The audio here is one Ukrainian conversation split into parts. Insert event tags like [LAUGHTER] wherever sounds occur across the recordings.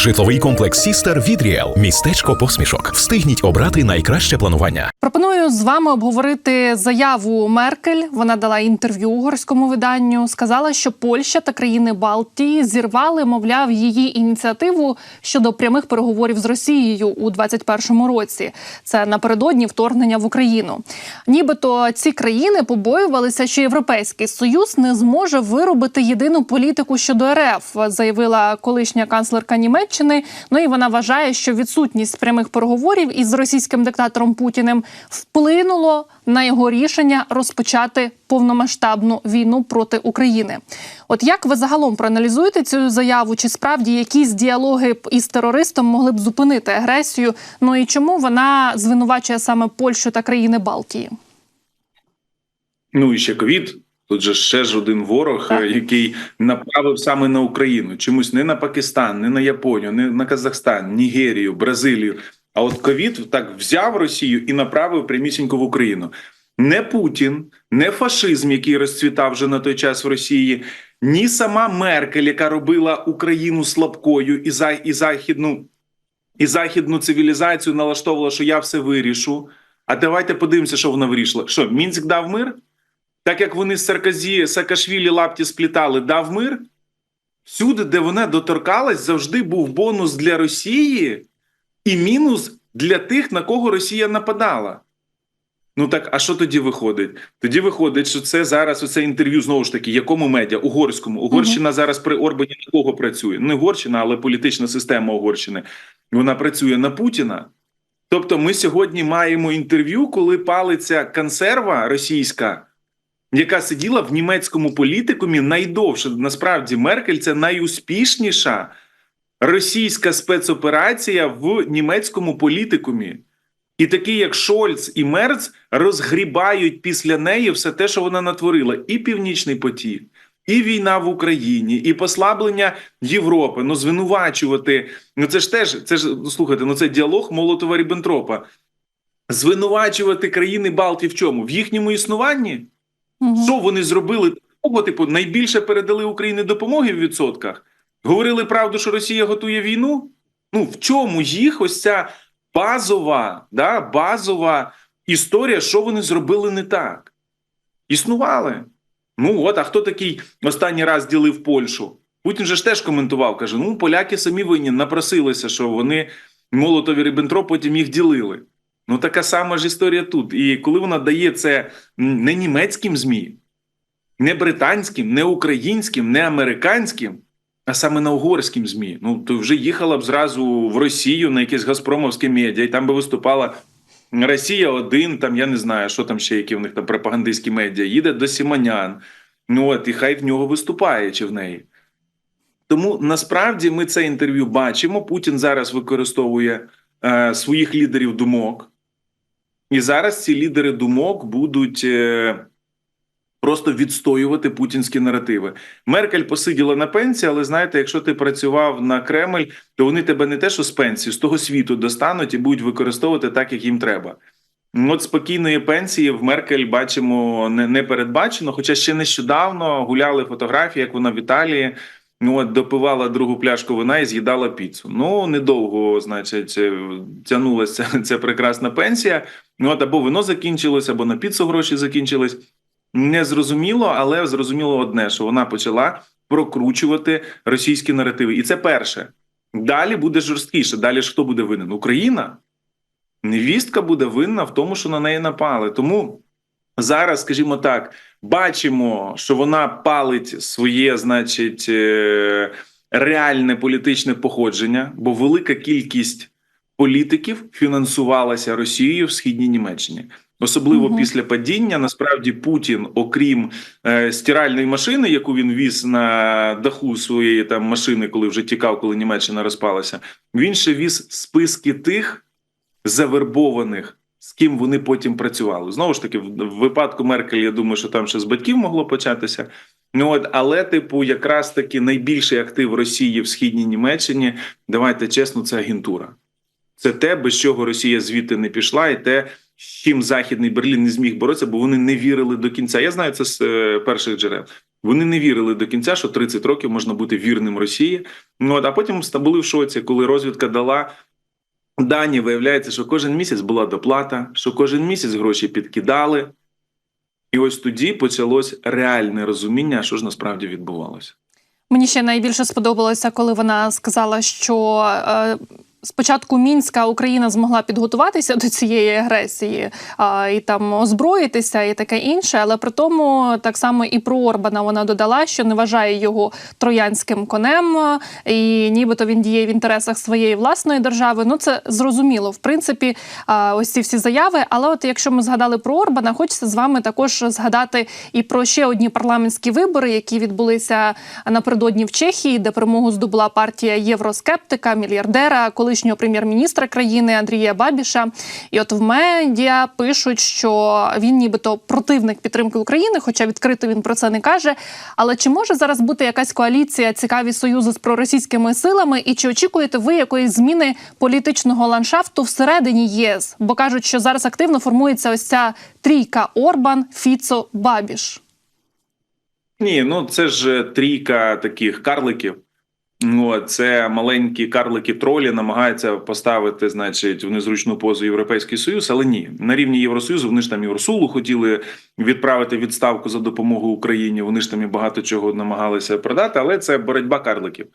Житловий комплекс Сістер від Ріел. Містечко посмішок. Встигніть обрати найкраще планування. Пропоную з вами обговорити заяву Меркель. Вона дала інтерв'ю угорському виданню. Сказала, що Польща та країни Балтії зірвали, мовляв, її ініціативу щодо прямих переговорів з Росією у 2021 році. Це напередодні вторгнення в Україну. Нібито ці країни побоювалися, що Європейський союз не зможе виробити єдину політику щодо РФ, заявила колишня канцлерка Німеччини. Ну і вона вважає, що відсутність прямих переговорів із російським диктатором Путіним вплинуло на його рішення розпочати повномасштабну війну проти України. От як ви загалом проаналізуєте цю заяву? Чи справді якісь діалоги із терористом могли б зупинити агресію? Ну і чому вона звинувачує саме Польщу та країни Балтії? Ну і ще ковід. Тут же ще ж один ворог, Так. е, який направив саме на Україну. Чомусь не на Пакистан, не на Японію, не на Казахстан, Нігерію, Бразилію. А от ковід так взяв Росію і направив прямісінько в Україну. Не Путін, не фашизм, який розцвітав вже на той час в Росії, ні сама Меркель, яка робила Україну слабкою і за і західну і західну цивілізацію налаштовувала, що я все вирішу. А давайте подивимося, що вона вирішила. Що Мінськ дав мир? Так як вони з Сарказі, Саакашвілі лапті сплітали, дав мир. Всюди, де вона доторкалась, завжди був бонус для Росії і мінус для тих, на кого Росія нападала. Ну так, а що тоді виходить? Тоді виходить, що це зараз оце інтерв'ю знову ж таки, якому медіа? Угорському. Угорщина зараз при Орбані на кого працює? Не Угорщина, але політична система Угорщини. Вона працює на Путіна. Тобто, ми сьогодні маємо інтерв'ю, коли палиться консерва російська, яка сиділа в німецькому політикумі найдовше. Насправді, Меркель це найуспішніша російська спецоперація в німецькому політикумі. І такі, як Шольц і Мерц, розгрібають після неї все те, що вона натворила: і Північний потік, і війна в Україні, і послаблення Європи. Ну, звинувачувати. Ну це ж теж це ж ну, слухайте, ну це діалог Молотова Ріббентропа. Звинувачувати країни Балтії в чому? В їхньому існуванні? Мгм. Що вони зробили такого? Типу, найбільше передали Україні допомоги в відсотках? Говорили правду, що Росія готує війну? Ну в чому їх ось ця базова, да, базова історія, що вони зробили не так? Існували. Ну от, а хто такий останній раз ділив Польщу? Путін же ж теж коментував, каже: ну, поляки самі винні, напросилися, що вони Молотові Ріббентроп потім їх ділили. Ну, така сама ж історія тут. І коли вона дає це не німецьким ЗМІ, не британським, не українським, не американським, а саме на угорським ЗМІ, ну то вже їхала б зразу в Росію на якесь Газпромовське медіа, і там би виступала Росія один, там я не знаю, що там ще, які в них там пропагандистські медіа, їде до Сімонян. Ну от, і хай в нього виступає чи в неї. Тому насправді ми це інтерв'ю бачимо. Путін зараз використовує е, своїх лідерів думок. І зараз ці лідери думок будуть е, просто відстоювати путінські наративи. Меркель посиділа на пенсії, але знаєте, якщо ти працював на Кремль, то вони тебе не те, що з пенсії, з того світу достануть і будуть використовувати так, як їм треба. От спокійної пенсії в Меркель бачимо не, не передбачено, хоча ще нещодавно гуляли фотографії, як вона в Італії. Ну, от допивала другу пляшку вина і з'їдала піцу. Ну недовго, значить, е, тягнулася [LAUGHS] ця, прекрасна пенсія. Ну от або вино закінчилось, або на піцу гроші закінчились. Не зрозуміло, але зрозуміло одне, що вона почала прокручувати російські наративи. І це перше. Далі буде жорсткіше. Далі ж хто буде винен? Україна. Невістка буде винна в тому, що на неї напали. Тому зараз, скажімо так, бачимо, що вона палить своє, значить, е, реальне політичне походження, бо велика кількість політиків фінансувалася Росією в східній Німеччині. Особливо Мгм. після падіння, насправді Путін, окрім е, стиральної машини, яку він віз на даху своєї там машини, коли вже тікав, коли Німеччина розпалася, він ще віз списки тих завербованих, з ким вони потім працювали. Знову ж таки, в випадку Меркель, я думаю, що там ще з батьків могло початися. Ну от, але, типу, якраз таки найбільший актив Росії в східній Німеччині, давайте чесно, це агентура. Це те, без чого Росія звідти не пішла, і те, з чим Західний Берлін не зміг боротися, бо вони не вірили до кінця. Я знаю це з е, перших джерел. Вони не вірили до кінця, що 30 років можна бути вірним Росії. Ну от, а потім були в шоці, коли розвідка дала дані. Виявляється, що кожен місяць була доплата, що кожен місяць гроші підкидали. І ось тоді почалось реальне розуміння, що ж насправді відбувалося. Мені ще найбільше сподобалося, коли вона сказала, що е, спочатку мінська Україна змогла підготуватися до цієї агресії а, і там озброїтися, і таке інше. Але при тому так само і про Орбана вона додала, що не вважає його троянським конем, і нібито він діє в інтересах своєї власної держави. Ну це зрозуміло. В принципі, а, ось ці всі заяви. Але от якщо ми згадали про Орбана, хочеться з вами також згадати і про ще одні парламентські вибори, які відбулися напередодні в Чехії, де перемогу здобула партія євроскептика, мільярдера, колишнього прем'єр-міністра країни Андрія Бабіша. І от в медіа пишуть, що він нібито противник підтримки України, хоча відкрито він про це не каже. Але чи може зараз бути якась коаліція цікаві союзи з проросійськими силами? І чи очікуєте ви якоїсь зміни політичного ландшафту всередині ЄС? Бо кажуть, що зараз активно формується ось ця трійка Орбан, Фіцо, Бабіш. Ні, ну це ж трійка таких карликів. Ну, це маленькі карлики тролі намагаються поставити, значить, в незручну позу Європейський Союз, але ні, на рівні Євросоюзу вони ж там Євросулу хотіли відправити відставку за допомогою Україні. Вони ж там і багато чого намагалися продати, але це боротьба карликів.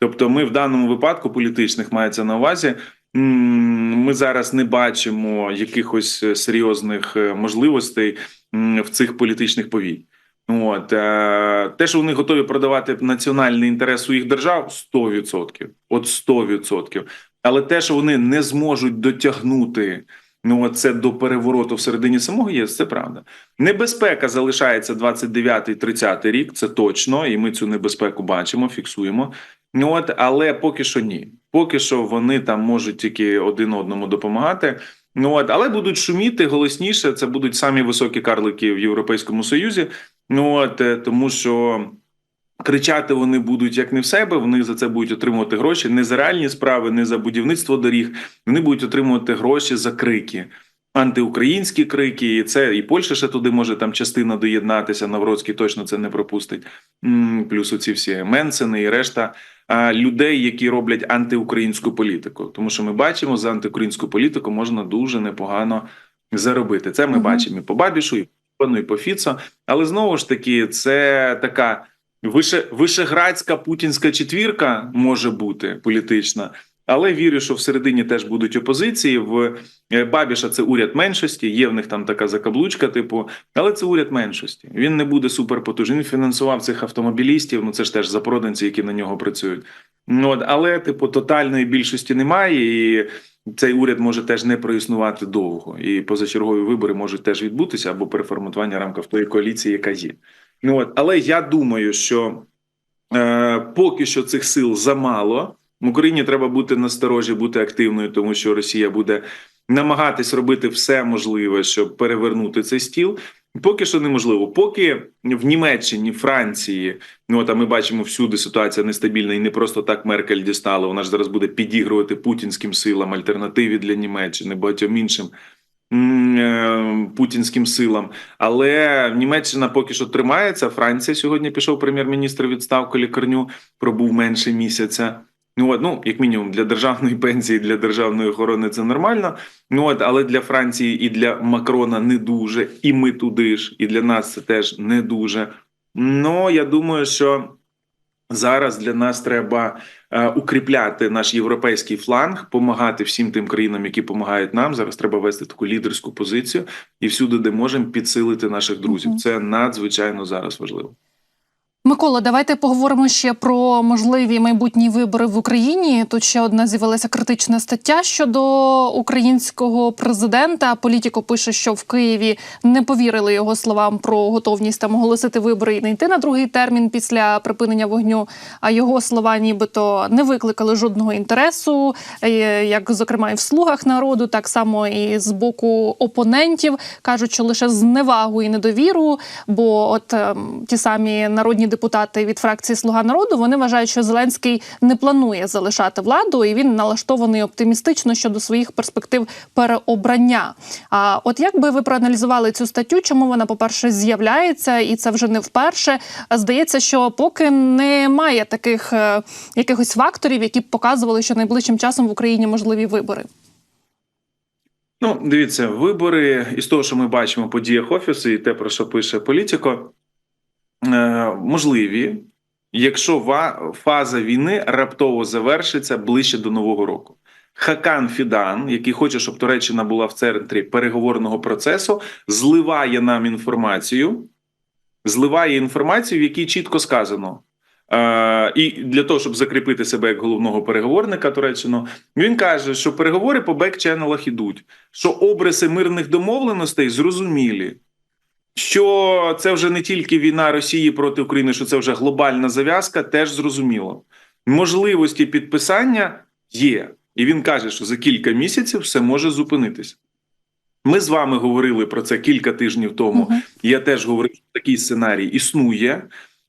Тобто, ми в даному випадку політичних мається на увазі. Ми зараз не бачимо якихось серйозних е, можливостей в цих політичних повій. От е, те, що вони готові продавати національний інтерес своїх держав, 100%. От 100%. Але те, що вони не зможуть дотягнути ну це до перевороту всередині самого ЄС, це правда. Небезпека залишається 29-30 рік, це точно, і ми цю небезпеку бачимо, фіксуємо. Ну от, але поки що ні. Поки що вони там можуть тільки один одному допомагати. Ну от, але будуть шуміти голосніше. Це будуть самі високі карлики в Європейському Союзі. Ну от е, тому, що кричати вони будуть як не в себе. Вони за це будуть отримувати гроші не за реальні справи, не за будівництво доріг. Вони будуть отримувати гроші за крики. Антиукраїнські крики, і це і Польща ще туди може там частина доєднатися. Навроцький точно це не пропустить. Плюс оці всі Менсени і решта людей, які роблять антиукраїнську політику. Тому що ми бачимо, за антиукраїнську політику можна дуже непогано заробити. Це ми Мгм. бачимо і по Бабішу, і по і по Фіцо. Але знову ж таки, це така више, вишеградська путінська четвірка може бути політична. Але вірю, що всередині теж будуть опозиції. В е, Бабіша це уряд меншості. Є в них там така закаблучка, типу, але це уряд меншості. Він не буде суперпотужний. Він фінансував цих автомобілістів. Ну це ж теж запроданці, які на нього працюють. Ну от, але, типу, тотальної більшості немає, і цей уряд може теж не проіснувати довго. І позачергові вибори можуть теж відбутися або переформатування в рамках тої коаліції, яка є. Ну от, але я думаю, що е, поки що цих сил замало. В Україні треба бути насторожі, бути активною, тому що Росія буде намагатись робити все можливе, щоб перевернути цей стіл. Поки що неможливо. Поки в Німеччині, Франції, ну а ми бачимо всюди ситуація нестабільна, і не просто так Меркель дістала. Вона ж зараз буде підігрувати путінським силам, альтернативі для Німеччини, багатьом іншим е, путінським силам. Але Німеччина поки що тримається. Франція сьогодні пішов прем'єр-міністр відставку лікарню, пробув менше місяця. Ну, от, ну, як мінімум, для державної [LAUGHS] пенсії, для державної охорони це нормально. Ну от, але для Франції і для Макрона не дуже, і ми туди ж, і для нас це теж не дуже. Ну я думаю, що зараз для нас треба е, укріпляти наш європейський фланг, допомагати всім тим країнам, які допомагають нам. Зараз треба вести таку лідерську позицію і всюди, де можемо, підсилити наших друзів. Це надзвичайно зараз важливо. Микола, давайте поговоримо ще про можливі майбутні вибори в Україні. Тут ще одна з'явилася критична стаття щодо українського президента. Політіко пише, що в Києві не повірили його словам про готовність там оголосити вибори і не йти на другий термін після припинення вогню. А його слова, нібито, не викликали жодного інтересу, е, як зокрема і в слугах народу, так само і з боку опонентів кажуть, що лише зневагу і недовіру, бо от ем, ті самі народні депутати від фракції Слуга народу вони вважають, що Зеленський не планує залишати владу, і він налаштований оптимістично щодо своїх перспектив переобрання. А от як би ви проаналізували цю статтю, чому вона, по-перше, з'являється, і це вже не вперше. Здається, що поки немає таких е, якихось факторів, які б показували, що найближчим часом в Україні можливі вибори. Ну, дивіться, вибори із того, що ми бачимо по діях офісу, і те, про що пише політико, можливі, якщо фаза війни раптово завершиться ближче до нового року. Хакан Фідан, який хоче, щоб Туреччина була в центрі переговорного процесу, зливає нам інформацію, зливає інформацію, в якій чітко сказано. Е, і для того, щоб закріпити себе як головного переговорника Туреччину, він каже, що переговори по бек-ченелах ідуть, що обриси мирних домовленостей зрозумілі, що це вже не тільки війна Росії проти України, що це вже глобальна зав'язка, теж зрозуміло. Можливості підписання є. І він каже, що за кілька місяців все може зупинитися. Ми з вами говорили про це кілька тижнів тому. Мгм. Я теж говорив, що такий сценарій існує.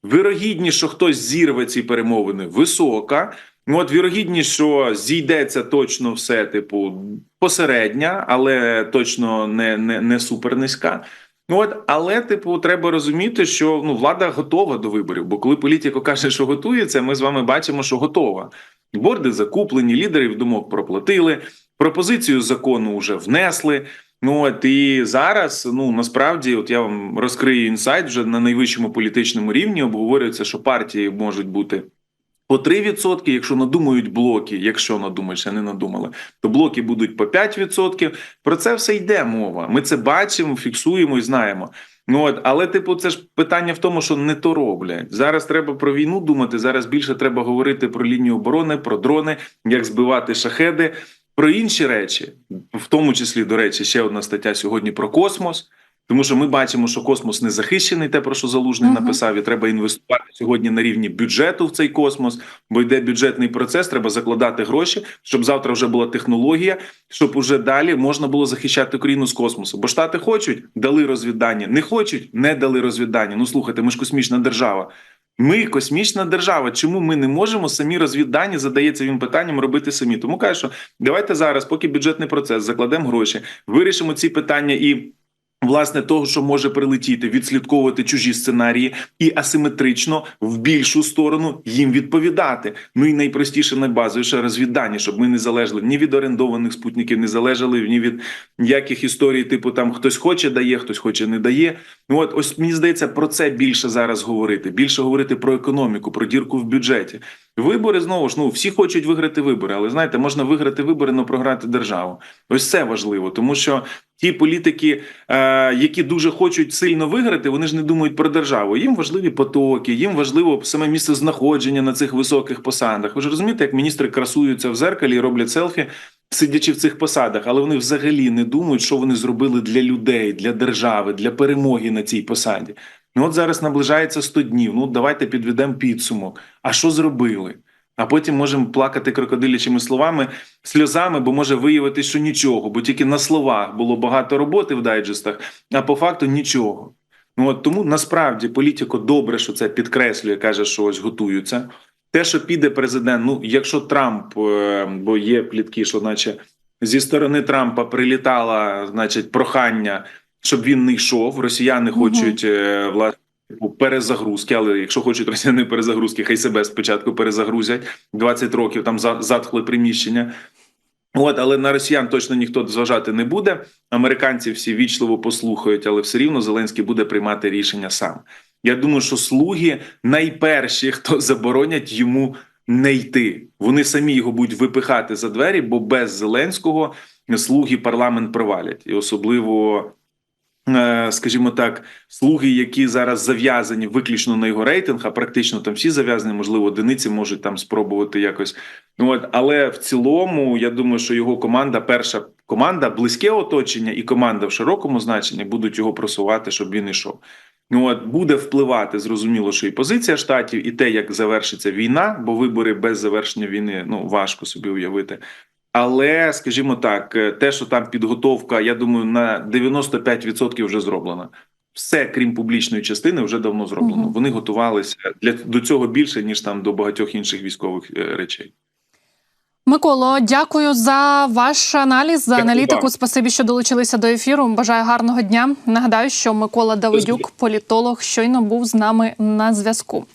Вірогідність, що хтось зірве ці перемовини, висока. Ну, От вірогідність, що зійдеться точно все, типу, посередня, але точно не, не, не супер низька. Ну от, але, типу, треба розуміти, що ну влада готова до виборів. Бо коли політико каже, що готується, ми з вами бачимо, що готова. Борди закуплені, лідерів думок проплатили, пропозицію закону вже внесли. Ну от і зараз, ну насправді, от я вам розкрию інсайт вже на найвищому політичному рівні. Обговорюється, що партії можуть бути по 3%, якщо надумають блоки, якщо надумають, ще не надумали, то блоки будуть по 5%. Про це все йде мова. Ми це бачимо, фіксуємо і знаємо. Ну от, але, типу, це ж питання в тому, що не то роблять. Зараз треба про війну думати. Зараз більше треба говорити про лінію оборони, про дрони, як збивати шахеди, про інші речі, в тому числі, до речі, ще одна стаття сьогодні про космос. Тому що ми бачимо, що космос не захищений, те про що залужний Мгм. написав, і треба інвестувати сьогодні на рівні бюджету в цей космос, бо йде бюджетний процес, треба закладати гроші, щоб завтра вже була технологія, щоб уже далі можна було захищати Україну з космосу. Бо штати хочуть, дали розвіддання, не хочуть, не дали розвіддання. Ну слухайте, ми ж космічна держава. Ми космічна держава. Чому ми не можемо самі розвіддані, задається він питанням робити самі? Тому кажу, що давайте зараз, поки бюджетний процес, закладемо гроші, вирішимо ці питання і. Власне, того, що може прилетіти, відслідковувати чужі сценарії і асиметрично в більшу сторону їм відповідати. Ну і найпростіше, найбазовіше розвіддані, щоб ми не залежали ні від орендованих спутників, не залежали ні від ніяких історій, типу там хтось хоче дає, хтось хоче не дає. Ну от ось мені здається, про це більше зараз говорити. Більше говорити про економіку, про дірку в бюджеті. Вибори знову ж ну всі хочуть виграти вибори, але знаєте, можна виграти вибори, але програти державу. Ось це важливо, тому що ті політики, е, які дуже хочуть сильно виграти, вони ж не думають про державу. Їм важливі потоки, їм важливо саме місце знаходження на цих високих посадах. Ви ж розумієте, як міністри красуються в зеркалі і роблять селфі. Сидячи в цих посадах, але вони взагалі не думають, що вони зробили для людей, для держави, для перемоги на цій посаді. Ну от зараз наближається 100 днів. Ну давайте підведемо підсумок. А що зробили? А потім можемо плакати крокодилячими словами, сльозами, бо може виявити, що нічого, бо тільки на словах було багато роботи в дайджестах, а по факту нічого. Ну от тому насправді політико добре, що це підкреслює, каже, що ось готуються. Те, що піде президент, ну якщо Трамп, е, бо є плітки, що наче зі сторони Трампа прилітала, значить, прохання, щоб він не йшов. Росіяни Мгм. хочуть е, власне типу, перезагрузки, але якщо хочуть [LAUGHS] росіяни перезагрузки, хай себе спочатку перезагрузять 20 років там за- затхле приміщення. От, але на росіян точно ніхто зважати не буде. Американці всі вічливо послухають, але все рівно Зеленський буде приймати рішення сам. Я думаю, що слуги найперші, хто заборонять йому не йти. Вони самі його будуть випихати за двері, бо без Зеленського слуги парламент провалять, і особливо. Е, Скажімо так, слуги, які зараз зав'язані виключно на його рейтинг, а практично там всі зав'язані, можливо, одиниці можуть там спробувати якось. Ну от, але в цілому, я думаю, що його команда, перша команда, близьке оточення і команда в широкому значенні будуть його просувати, щоб він йшов. Ну от буде впливати зрозуміло, що і позиція штатів, і те, як завершиться війна, бо вибори без завершення війни ну важко собі уявити. Але скажімо так, е, те, що там підготовка, я думаю, на 95% вже зроблена. все, крім публічної частини, вже давно зроблено. Мгм. Вони готувалися для до цього більше ніж там до багатьох інших військових е, речей. Миколо, дякую за ваш аналіз, за Дякую аналітику. вам. Спасибі, що долучилися до ефіру. Бажаю гарного дня. Нагадаю, що Микола Давидюк, політолог, щойно був з нами на зв'язку.